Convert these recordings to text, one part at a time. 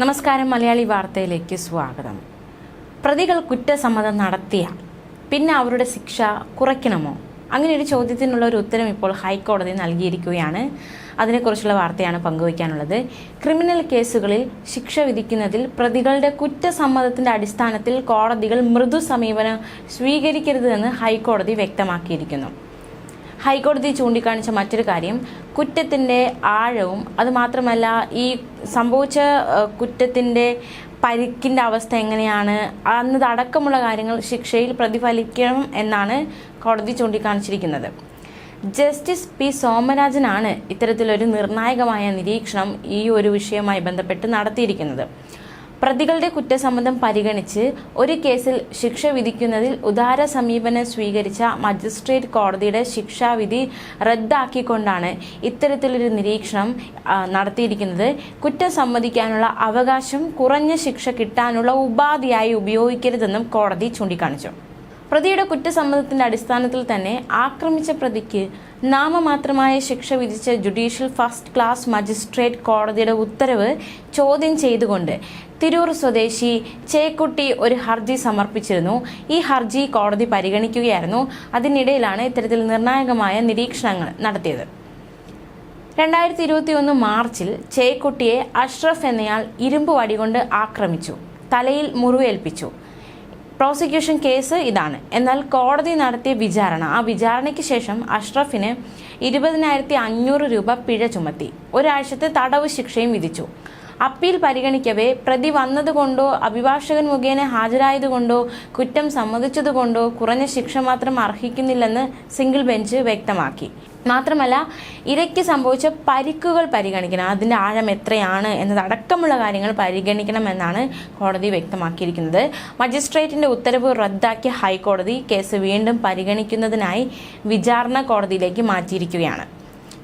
നമസ്കാരം മലയാളി വാർത്തയിലേക്ക് സ്വാഗതം. പ്രതികൾ കുറ്റസമ്മതം നടത്തിയ പിന്നെ അവരുടെ ശിക്ഷ കുറയ്ക്കണമോ? അങ്ങനെ ഒരു ചോദ്യത്തിനുള്ള ഒരു ഉത്തരം ഇപ്പോൾ ഹൈക്കോടതി നൽകിയിരിക്കുകയാണ്. അതിനെക്കുറിച്ചുള്ള വാർത്തയാണ് പങ്കുവയ്ക്കാനുള്ളത്. ക്രിമിനൽ കേസുകളിൽ ശിക്ഷ വിധിക്കുന്നതിൽ പ്രതികളുടെ കുറ്റസമ്മതത്തിന്റെ അടിസ്ഥാനത്തിൽ കോടതികൾ മൃദു സമീപനം സ്വീകരിക്കരുതെന്ന് ഹൈക്കോടതി വ്യക്തമാക്കിയിരിക്കുന്നു. ഹൈക്കോടതി ചൂണ്ടിക്കാണിച്ച മറ്റൊരു കാര്യം കുറ്റത്തിന്റെ ആഴവും അതുമാത്രമല്ല ഈ സംഭവിച്ച കുറ്റത്തിന്റെ പരിക്കിന്റെ അവസ്ഥ എങ്ങനെയാണ് അന്നതടക്കമുള്ള കാര്യങ്ങൾ ശിക്ഷയിൽ പ്രതിഫലിക്കണം എന്നാണ് കോടതി ചൂണ്ടിക്കാണിച്ചിരിക്കുന്നത്. ജസ്റ്റിസ് പി സോമരാജനാണ് ഇത്തരത്തിലൊരു നിർണായകമായ നിരീക്ഷണം ഈ ഒരു വിഷയവുമായി ബന്ധപ്പെട്ട് നടത്തിയിരിക്കുന്നത്. പ്രതികളുടെ കുറ്റസമ്മതം പരിഗണിച്ച് ഒരു കേസിൽ ശിക്ഷ വിധിക്കുന്നതിൽ ഉദാര സമീപനം സ്വീകരിച്ച മജിസ്ട്രേറ്റ് കോടതിയുടെ ശിക്ഷാവിധി റദ്ദാക്കിക്കൊണ്ടാണ് ഇത്തരത്തിലൊരു നിരീക്ഷണം നടത്തിയിരിക്കുന്നത്. കുറ്റം സമ്മതിക്കാനുള്ള അവകാശം കുറഞ്ഞ ശിക്ഷ കിട്ടാനുള്ള ഉപാധിയായി ഉപയോഗിക്കരുതെന്നും കോടതി ചൂണ്ടിക്കാണിച്ചു. പ്രതിയുടെ കുറ്റസമ്മതത്തിന്റെ അടിസ്ഥാനത്തിൽ തന്നെ ആക്രമിച്ച പ്രതിക്ക് നാമമാത്രമായ ശിക്ഷ വിധിച്ച ജുഡീഷ്യൽ ഫസ്റ്റ് ക്ലാസ് മജിസ്ട്രേറ്റ് കോടതിയുടെ ഉത്തരവ് ചോദ്യം ചെയ്തുകൊണ്ട് തിരൂർ സ്വദേശി ചേക്കുട്ടി ഒരു ഹർജി സമർപ്പിച്ചിരുന്നു. ഈ ഹർജി കോടതി പരിഗണിക്കുകയായിരുന്നു. അതിനിടയിലാണ് ഇത്തരത്തിൽ നിർണായകമായ നിരീക്ഷണങ്ങൾ നടത്തിയത്. രണ്ടായിരത്തി ഇരുപത്തി ഒന്ന് മാർച്ചിൽ ചേക്കുട്ടിയെ അഷ്റഫ് എന്നയാൾ ഇരുമ്പ് വടികൊണ്ട് ആക്രമിച്ചു. തലയിൽ മുറിവേൽപ്പിച്ചു. പ്രോസിക്യൂഷൻ കേസ് ഇതാണ്. എന്നാൽ കോടതി നടത്തിയ വിചാരണ ആ വിചാരണയ്ക്ക് ശേഷം അഷ്റഫിന് ഇരുപതിനായിരത്തി അഞ്ഞൂറ് രൂപ പിഴ ചുമത്തി. ഒരാഴ്ചത്തെ തടവ് ശിക്ഷയും വിധിച്ചു. അപ്പീൽ പരിഗണിക്കവേ പ്രതി വന്നതുകൊണ്ടോ അഭിഭാഷകൻ മുഖേന ഹാജരായതുകൊണ്ടോ കുറ്റം സമ്മതിച്ചതുകൊണ്ടോ കുറഞ്ഞ ശിക്ഷ മാത്രം അർഹിക്കുന്നില്ലെന്ന് സിംഗിൾ ബെഞ്ച് വ്യക്തമാക്കി. മാത്രമല്ല ഇരയ്ക്ക് സംഭവിച്ച പരിക്കുകൾ പരിഗണിക്കണം അതിന്റെ ആഴം എത്രയാണ് എന്നതടക്കമുള്ള കാര്യങ്ങൾ പരിഗണിക്കണമെന്നാണ് കോടതി വ്യക്തമാക്കിയിരിക്കുന്നത്. മജിസ്ട്രേറ്റിന്റെ ഉത്തരവ് റദ്ദാക്കിയ ഹൈക്കോടതി കേസ് വീണ്ടും പരിഗണിക്കുന്നതിനായി വിചാരണ കോടതിയിലേക്ക് മാറ്റിയിരിക്കുകയാണ്.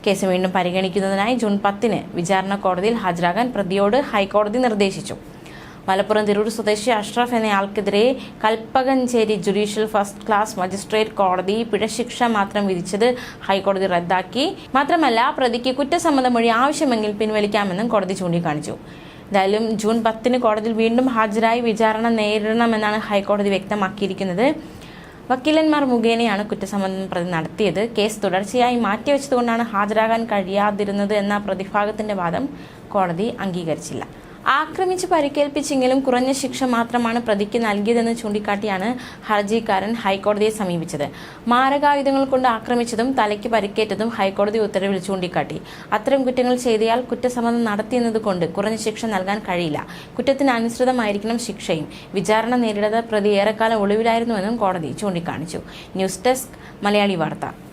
കേസ് വീണ്ടും പരിഗണിക്കുന്നതിനായി ജൂൺ പത്തിന് വിചാരണ കോടതിയിൽ ഹാജരാകാൻ പ്രതിയോട് ഹൈക്കോടതി നിർദ്ദേശിച്ചു. മലപ്പുറം തിരൂർ സ്വദേശി Ashraf എന്നയാൾക്കെതിരെ Kalpakanchery judicial first class magistrate കോടതി പിഴശിക്ഷ മാത്രം വിധിച്ചത് ഹൈക്കോടതി റദ്ദാക്കി. മാത്രമല്ല പ്രതിക്ക് കുറ്റസമ്മത മൊഴി ആവശ്യമെങ്കിൽ പിൻവലിക്കാമെന്നും കോടതി ചൂണ്ടിക്കാണിച്ചു. എന്തായാലും ജൂൺ പത്തിന് കോടതിയിൽ വീണ്ടും ഹാജരായി വിചാരണ നേരിടണമെന്നാണ് ഹൈക്കോടതി വ്യക്തമാക്കിയിരിക്കുന്നത്. വക്കീലന്മാർ മുഖേനയാണ് കുറ്റസമ്മതം പ്രതി നടത്തിയത്. കേസ് തുടർച്ചയായി മാറ്റിവെച്ചതുകൊണ്ടാണ് ഹാജരാകാൻ കഴിയാതിരുന്നത് എന്ന പ്രതിഭാഗത്തിന്റെ വാദം കോടതി അംഗീകരിച്ചില്ല. ആക്രമിച്ച് പരിക്കേൽപ്പിച്ചെങ്കിലും കുറഞ്ഞ ശിക്ഷ മാത്രമാണ് പ്രതിക്ക് നൽകിയതെന്ന് ചൂണ്ടിക്കാട്ടിയാണ് ഹർജിക്കാരൻ ഹൈക്കോടതിയെ സമീപിച്ചത്. മാരകായുധങ്ങൾ കൊണ്ട് ആക്രമിച്ചതും തലയ്ക്ക് പരിക്കേറ്റതും ഹൈക്കോടതി ഉത്തരവിൽ ചൂണ്ടിക്കാട്ടി. അത്തരം കുറ്റങ്ങൾ ചെയ്തയാൾ കുറ്റസമ്മതം നടത്തിയെന്നതുകൊണ്ട് കുറഞ്ഞ ശിക്ഷ നൽകാൻ കഴിയില്ല. കുറ്റത്തിന് അനുസൃതമായിരിക്കണം ശിക്ഷയും. വിചാരണ നേരിടാതെ പ്രതി ഏറെക്കാലം ഒളിവിലായിരുന്നുവെന്നും കോടതി ചൂണ്ടിക്കാണിച്ചു. ന്യൂസ് ഡെസ്ക് മലയാളി വാർത്ത.